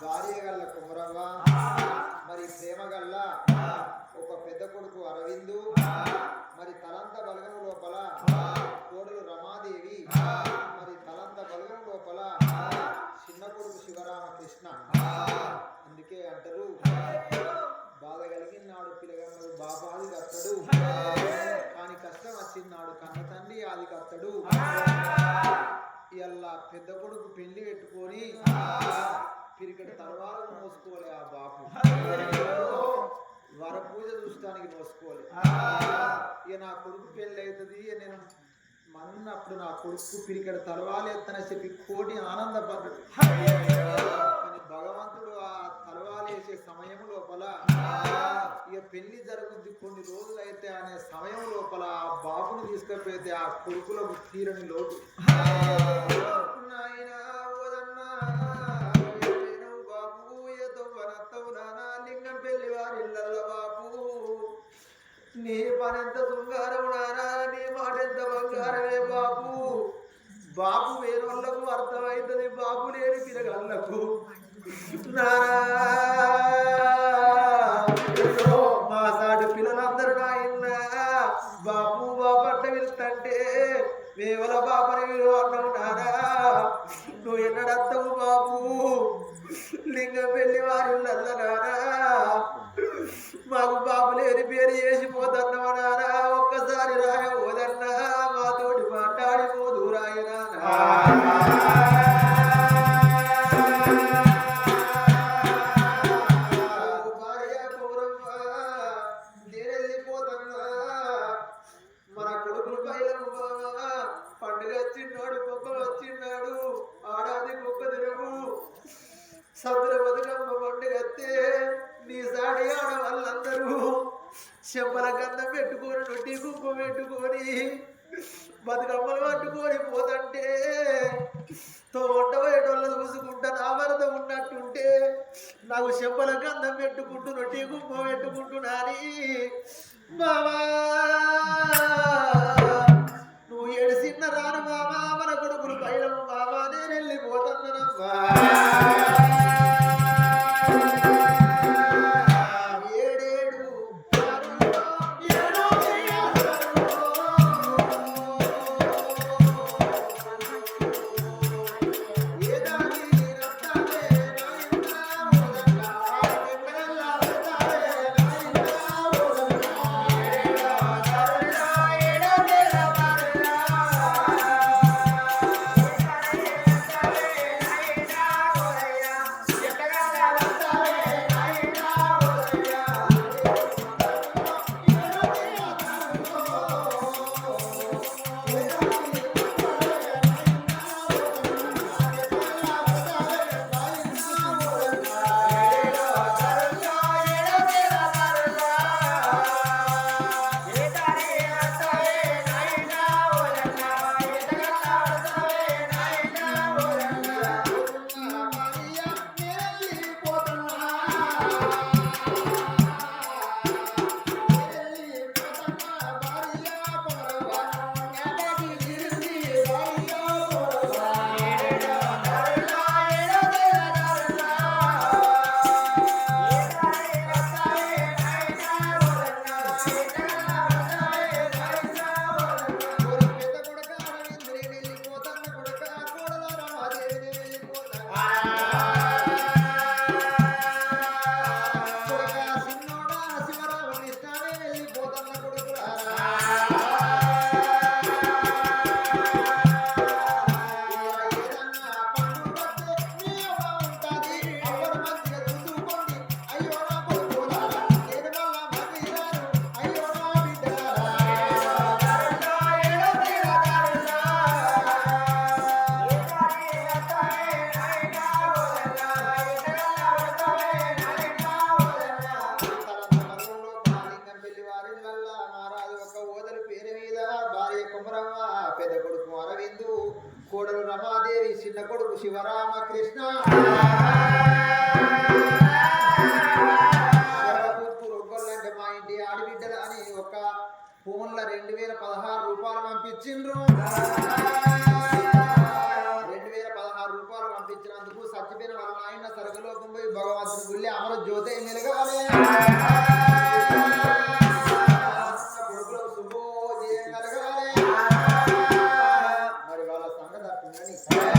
భార్య గల్ల కుమరవ్వ మరి ప్రేమ గల్ల ఒక పెద్ద కొడుకు అరవిందు మరి తలంత బలగం లోపల కోడలు రమాదేవి మరి తలంత బలగం లోపల చిన్న కొడుకు శివరామకృష్ణ. అందుకే అంటారు పెళ్ళి పెట్టుకొని పిరికటి తర్వాత మోసుకోలే ఆ బాపు వర పూజ చూస్తానికి మోసుకోలే ఇక నా కొడుకు పెళ్ళి అవుతుంది నేను మన్నప్పుడు నా కొడుకు క్రికెట్ తలవాలు ఎత్తనని చెప్పి కోటి ఆనందపడ్డాడు. కానీ భగవంతుడు ఆ తలవాలు వేసే సమయం లోపల ఇక పెళ్ళి జరుగుద్ది కొన్ని రోజులు అయితే అనే సమయం లోపల ఆ బాబుని తీసుకపోతే ఆ కొడుకులకు తీరని లోటు. నాయనా, అర్థమవుతుంది బాబు నేను పిరగళ్ళకు నానా మా సాటి పిల్లలందరూ నాయన్న బాబు బాపట్ట వెళ్తుంటే వేవల బాపని మీరు అన్నావు నానా నువ్వు ఎన్నడత్తవు బాబు? లింగం పెళ్ళి వారి నానా మాకు సముద్ర బతుకమ్మ పండుగత్తే నీ సాడి ఆడ వాళ్ళందరూ చెంపల గంధం పెట్టుకొని నొట్టి గుంపు పెట్టుకొని బతుకమ్మలు పట్టుకొని పోతంటే తోట చూసుకుంటా నా ఉన్నట్టుంటే నాకు చెంపల గంధం పెట్టుకుంటూ నొట్టి గుంపు పెట్టుకుంటున్నాని బావా రమాదేవి చిన్న కొడుకు శివరామకృష్ణ. అంటే మా ఇంటి ఆడబిడ్డలు అని ఒక ఫోన్ల రెండు వేల పదహారు రూపాయలు పంపించిండ్రు. రెండు వేల పదహారు రూపాయలు పంపించినందుకు సత్యపేట పుట్టిన వాళ్ళ నాయన సర్గలోకం పోయి భగవంతుని గుళ్ళి అమర జ్యోతి నిలగాలి.